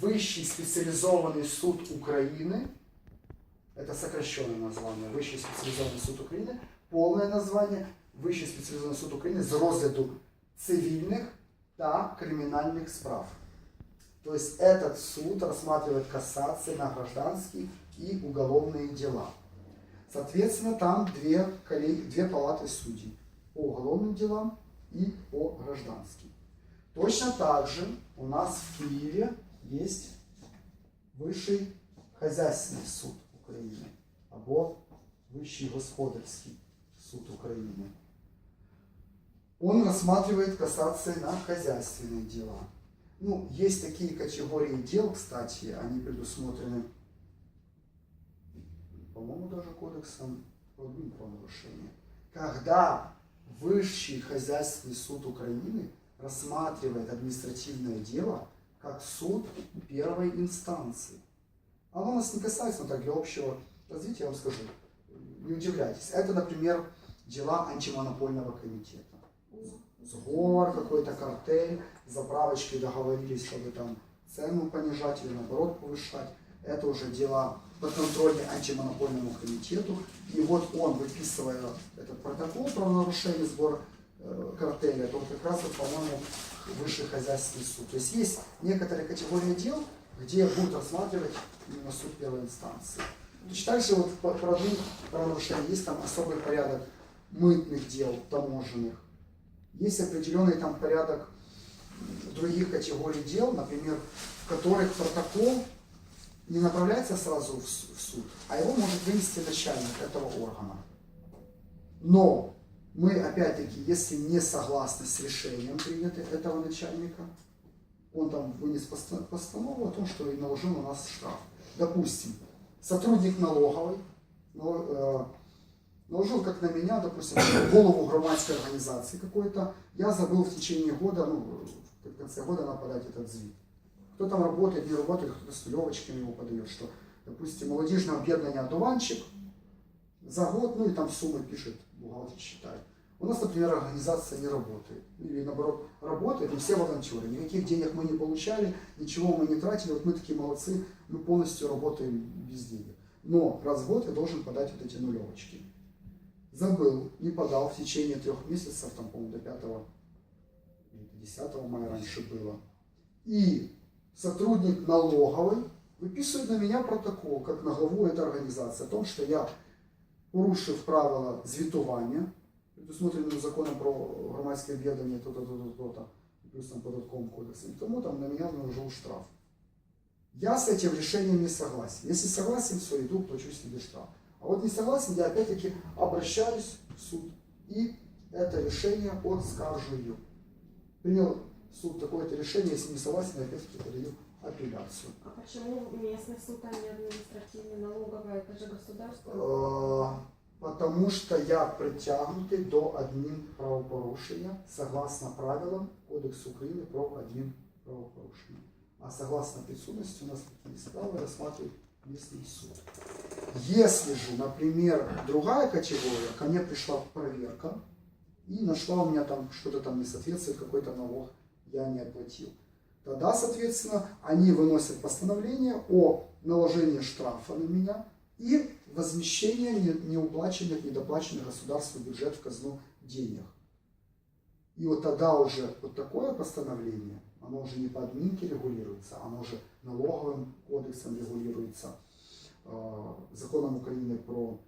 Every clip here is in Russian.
Высший специализованный суд Украины, это сокращенное название, Высший специализованный суд України, повне названня Вищий спеціалізований суд України з розгляду цивільних та криминальных справ. То есть этот суд рассматривает кассации на гражданские и уголовные дела. Соответственно, там две, коллеги, две палаты судей по уголовным делам и по гражданским. Точно так же у нас в Киеве есть Высший хозяйственный суд України або Вищий господарський суд України. Он рассматривает кассации на хозяйственные дела. Ну, есть такие категории дел, кстати, они предусмотрены, по-моему, даже кодексом по правонарушения. Когда Высший хозяйственный суд Украины рассматривает административное дело как суд первой инстанции. Оно нас не касается, но так для общего развития я вам скажу. Не удивляйтесь. Это, например, дела антимонопольного комитета. Сговор какой-то, картель, заправочки договорились, чтобы там цену понижать или наоборот повышать. Это уже дела подконтрольные антимонопольному комитету. И вот он, выписывая этот протокол правонарушения сбора э, картеля, то как раз, по-моему, высший хозяйственный суд. То есть есть некоторые категории дел, где будут рассматривать именно суд первой инстанции. Точно так же вот правонарушениям есть там особый порядок мытных дел, таможенных. Есть определенный там порядок других категорий дел, например, в которых протокол не направляется сразу в суд, а его может вынести начальник этого органа. Но мы, опять-таки, если не согласны с решением принятым этого начальника, он там вынес постанову о том, что и наложил на нас штраф. Допустим, сотрудник налоговой нал- э, наложил как на меня, допустим, голову громадской организации какой-то, я забыл в течение года, ну, в конце года надо подать этот звит. Кто там работает, не работает, кто-то с нулевочками его подает, что, допустим, молодежное объединение «Одуванчик» за год, ну и там суммы пишет, бухгалтер считает. У нас, например, организация не работает. Или наоборот, работает, и все волонтеры. Никаких денег мы не получали, ничего мы не тратили. Вот мы такие молодцы, мы полностью работаем без денег. Но раз в год я должен подать вот эти нулевочки. Забыл, не подал в течение трех месяцев, там, по-моему, до 5 или до 10 мая раньше было. И сотрудник налоговой выписывает на меня протокол, как на главу этой организации, о том, что я порушив правила звітування, предусмотреним законом про громадське об'єднання, то-то, то-то, то-то, і плюс там податковым кодексом, тому там на меня наложил штраф. Я с этим решением не согласен. Если согласен, все, иду, плачу себе штраф. А вот не согласен, я опять-таки обращаюсь в суд и это решение отскаржую. Принял суд такое-то решение, если не согласен, я опять-таки подаю апелляцию. А почему местный суд, а не административный, налоговый, это же государство? Э, Потому что я притягнутий до адмінправопорушення согласно правилам Кодексу України про адмінправопорушення. А согласно підсудності у нас такі справи рассматривает местный суд. Если же, например, другая категория, ко мне пришла проверка и нашла у меня там что-то там не соответствует, какой-то налог я не оплатил, тогда, соответственно, они выносят постановление о наложении штрафа на меня и возмещение не- неуплаченных, недоплаченных государству бюджет в казну денег. И вот тогда уже вот такое постановление, оно уже не по админке регулируется, оно уже налоговым кодексом регулируется, э, законом Украины про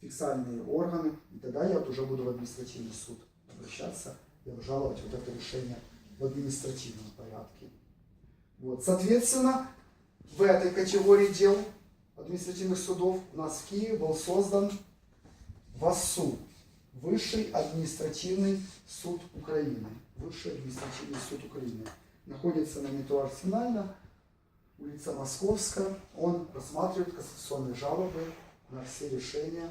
фиксальные органы, и тогда я вот уже буду в административный суд обращаться и обжаловать вот это решение в административном порядке. Вот. Соответственно, в этой категории дел административных судов у нас в Киеве был создан ВАСУ, Высший административный суд Украины. Высший административный суд Украины. Находится на метро Арсенальна, улица Московская. Он рассматривает кассационные жалобы на все решения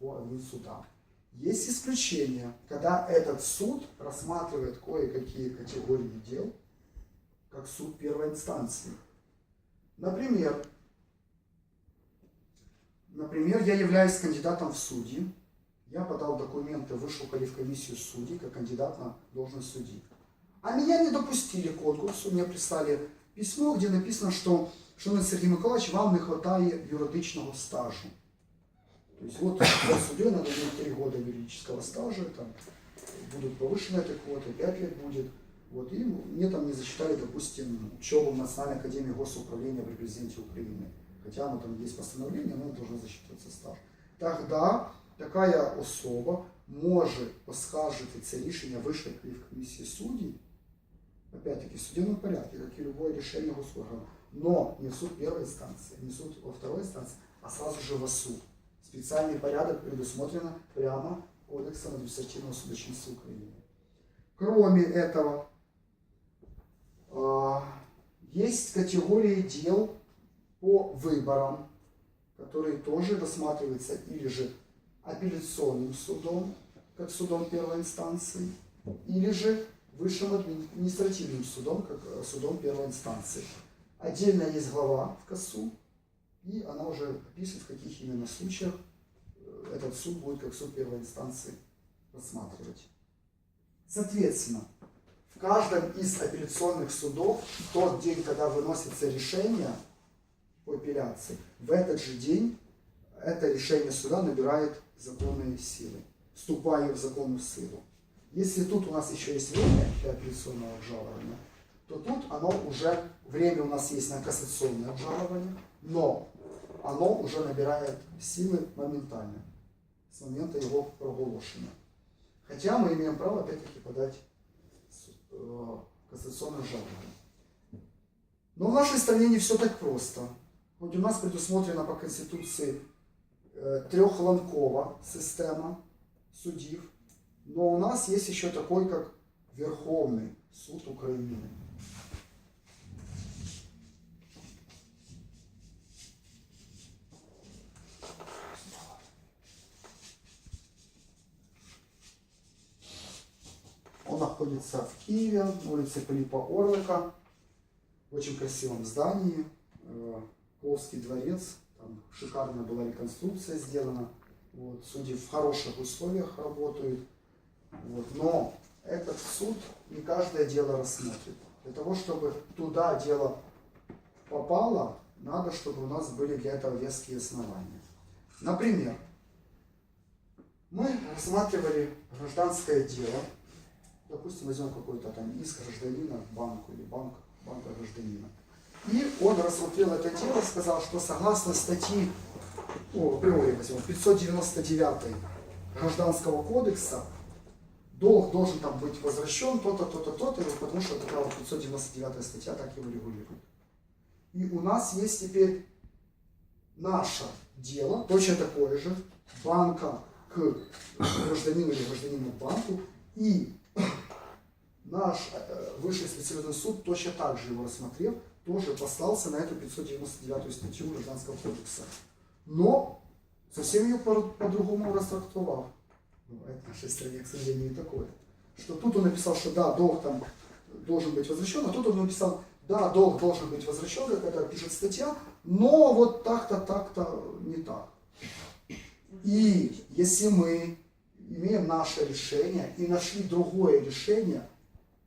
по админсудам. Есть исключения, когда этот суд рассматривает кое-какие категории дел, как суд первой инстанции. Например, например, я являюсь кандидатом в судьи, я подал документы в высшую квалифкомиссию судей, как кандидат на должность судьи. А меня не допустили к конкурсу, мне прислали письмо, где написано, что, шановний Сергій Миколаївич, вам не хватає юридичного стажу. То есть вот в суде надо иметь 3 года юридического стажа, там будут повышены этой квоты, 5 лет будет. Вот, и мне там не засчитали, допустим, учебу в Национальной академии госуправления при президенте Украины. Хотя оно там есть постановление, но должно засчитываться стаж. Тогда такая особа може оскаржити це рішення Вищої комісії судей, опять-таки в судебном порядке, как и любое решение госоргана, но не в суд первой инстанции, не в суд во второй инстанции, а сразу же в суд. Специальный порядок предусмотрено прямо Кодексом административного судочинства Украины. Кроме этого, а, есть категории дел по выборам, которые тоже рассматриваются или же апелляционным судом, как судом первой инстанции, или же высшим административным судом, как э, судом первой инстанции. Отдельно есть глава в КАСУ, и она уже описывает, в каких именно случаях э, этот суд будет как суд первой инстанции рассматривать. Соответственно, в каждом из апелляционных судов, в тот день, когда выносится решение по апелляции, в этот же день это решение суда набирает законные силы, вступая в законную силу. Если тут у нас еще есть время для апелляционного обжалования, то тут оно уже, время у нас есть на кассационное обжалование, но оно уже набирает силы моментально, с момента его проголошения. Хотя мы имеем право опять-таки подать э, кассационное жалобное. Но в нашей стране не все так просто. Хоть у нас предусмотрена по Конституции э, трехланкова система судів, но у нас есть еще такой, как Верховный суд Украины. Он находится в Киеве, на улице Филиппа Орлика, в очень красивом здании, э, Плоский дворец, там шикарная была реконструкция сделана, вот, судьи в хороших условиях работают, вот, но этот суд не каждое дело рассмотрит. Для того, чтобы туда дело попало, надо, чтобы у нас были для этого веские основания. Например, мы рассматривали гражданское дело, допустим, возьмем какой-то там иск гражданина к банку или банк, банка гражданина. И он рассмотрел это дело, сказал, что согласно статьи, о, априори возьмем, 599 Гражданского кодекса, долг должен там быть возвращен, то-то, то-то, то-то, потому что такая вот 599 статья так его регулирует. И у нас есть теперь наше дело, точно такое же, банка к гражданину или гражданину банку, и наш э, высший специализированный суд точно так же его рассмотрев, тоже послался на эту 599 статью Гражданского кодекса. Но совсем ее по- по-другому растрактовал. Бывает в нашей стране, к сожалению, не такое. Что тут он написал, что да, долг там должен быть возвращен, а тут он написал, да, долг должен быть возвращен, как это пишет статья, но вот так-то, так-то не так. И если мы имеем наше решение и нашли другое решение,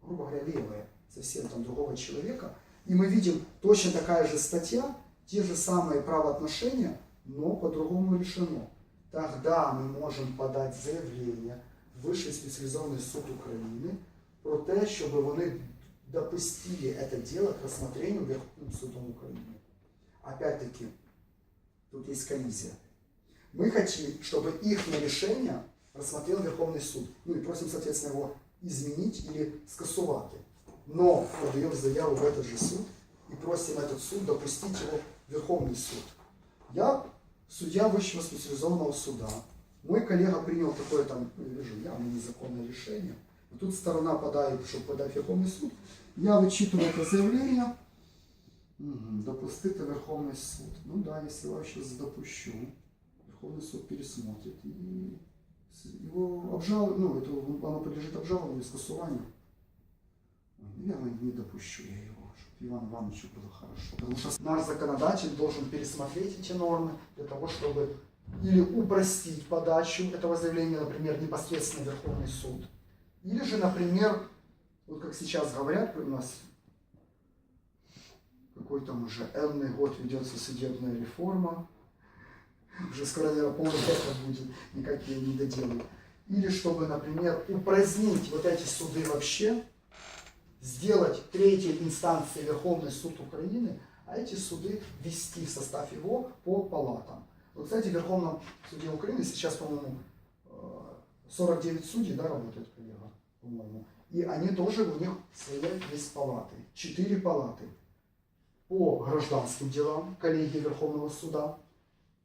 грубо говоря, левое, совсем там другого человека, и мы видим точно такая же статья, те же самые правоотношения, но по-другому решено. Тогда мы можем подати заявлення в Вищий спеціалізований суд України про те, щоб вони допустили это дело к рассмотрению Верховным судом Украины. Опять-таки, тут есть коллизия. Мы хотим, чтобы их решение рассмотрел Верховный суд. Ну и просим, соответственно, его изменить или скасувати. Но подаем заяву в этот же суд и просим этот суд допустить его в Верховный суд. Я судья высшего специализованного суда. Мой коллега принял такое там, вижу, явно незаконное решение. И тут сторона подает, чтобы подать в Верховный суд. Я вычитываю это заявление. Мгм, допустити Верховний суд. Ну да, если я сейчас допущу, Верховный суд пересмотрит и обжал, ну, это, оно подлежит обжалованию и скасуванию. Наверное, не допущу я его, чтобы Ивану Ивановичу было хорошо. Потому что наш законодатель должен пересмотреть эти нормы для того, чтобы или упростить подачу этого заявления, например, непосредственно Верховный суд, или же, например, вот как сейчас говорят у нас, какой там уже энный год ведется судебная реформа. Уже скоро, наверное, полный это будет, никак ее не доделают. Или чтобы, например, упразднить вот эти суды вообще, сделать третьей инстанцией Верховный суд Украины, а эти суды ввести в состав его по палатам. Вот, кстати, в Верховном суде Украины сейчас, по-моему, э, 49 судей да, работают, коллега, по-моему. И они тоже, у них свои есть палаты. Четыре палаты. По гражданским делам, коллегии Верховного суда,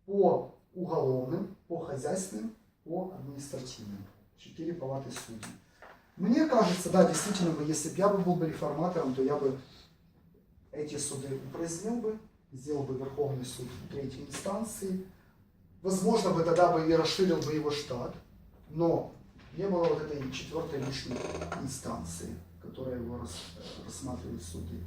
по уголовным, по хозяйственным, по административным. Четыре палаты судей. Мне кажется, да, действительно, если бы я бы был бы реформатором, то я бы эти суды упразднил бы, сделал бы Верховный суд третьей инстанции. Возможно, бы тогда бы и расширил бы его штат, но не было вот этой четвертой лишней инстанции, которая его рас- рассматривает суды.